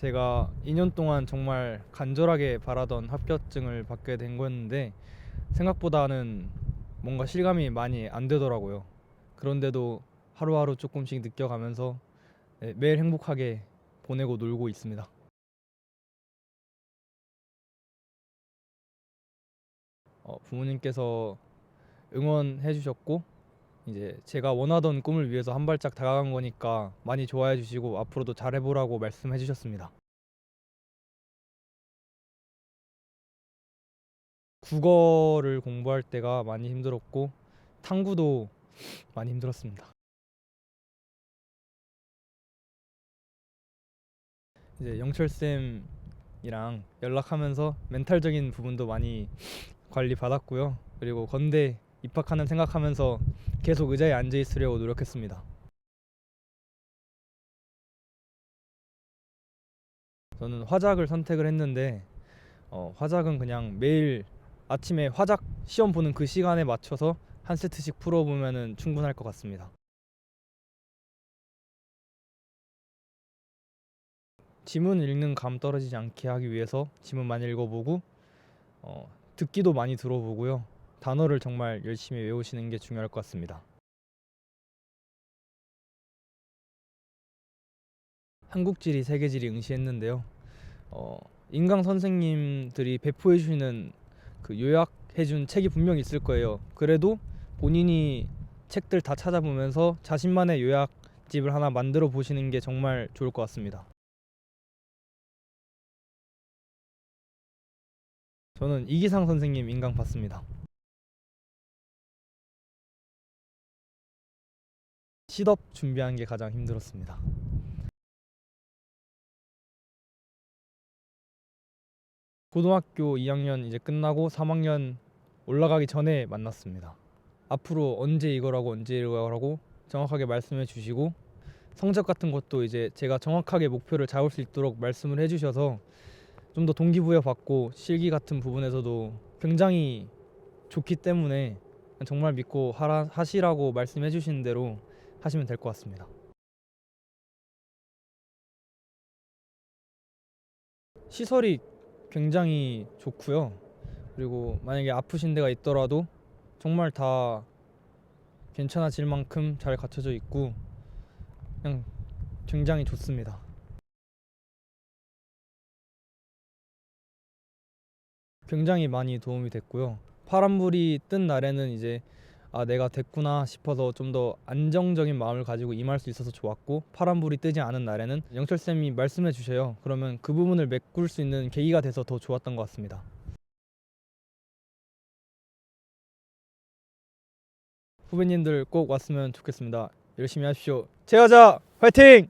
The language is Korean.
제가 2년 동안 정말 간절하게 바라던 합격증을 받게 된 거였는데 생각보다는 뭔가 실감이 많이 안 되더라고요. 그런데도 하루하루 조금씩 느껴가면서 네, 매일 행복하게 보내고 놀고 있습니다. 어, 부모님께서 응원해 주셨고 이제 제가 원하던 꿈을 위해서 한 발짝 다가간 거니까 많이 좋아해 주시고 앞으로도 잘해보라고 말씀해 주셨습니다. 국어를 공부할 때가 많이 힘들었고 탐구도 많이 힘들었습니다. 이제 영철 쌤이랑 연락하면서 멘탈적인 부분도 많이 관리 받았고요. 그리고 건대 입학하는 생각하면서 계속 의자에 앉아 있으려고 노력했습니다. 저는 화작을 선택을 했는데 어, 화작은 그냥 매일 아침에 화작 시험 보는 그 시간에 맞춰서 한 세트씩 풀어보면 충분할 것 같습니다. 지문 읽는 감 떨어지지 않게 하기 위해서 지문 많이 읽어보고 어, 듣기도 많이 들어보고요. 단어를 정말 열심히 외우시는 게 중요할 것 같습니다. 한국지리, 세계지리 응시했는데요. 어, 인강 선생님들이 배포해 주시는 그 요약해 준 책이 분명히 있을 거예요. 그래도 본인이 책들 다 찾아보면서 자신만의 요약집을 하나 만들어 보시는 게 정말 좋을 것 같습니다. 저는 이기상 선생님 인강 봤습니다. 시덥 준비하는 게 가장 힘들었습니다. 고등학교 2학년 이제 끝나고 3학년 올라가기 전에 만났습니다. 앞으로 언제 이거라고 언제 이거라고 정확하게 말씀해 주시고 성적 같은 것도 이제 제가 정확하게 목표를 잡을 수 있도록 말씀을 해 주셔서 좀 더 동기부여 받고 실기 같은 부분에서도 굉장히 좋기 때문에 정말 믿고 하시라고 말씀해 주신 대로 하시면 될 것 같습니다. 시설이 굉장히 좋고요. 그리고 만약에 아프신 데가 있더라도 정말 다 괜찮아질 만큼 잘 갖춰져 있고 그냥 굉장히 좋습니다. 굉장히 많이 도움이 됐고요. 파란불이 뜬 날에는 이제 아 내가 됐구나 싶어서 좀 더 안정적인 마음을 가지고 임할 수 있어서 좋았고 파란불이 뜨지 않은 날에는 영철 쌤이 말씀해 주셔요. 그러면 그 부분을 메꿀 수 있는 계기가 돼서 더 좋았던 것 같습니다. 후배님들 꼭 왔으면 좋겠습니다. 열심히 하십시오. 제여자 화이팅!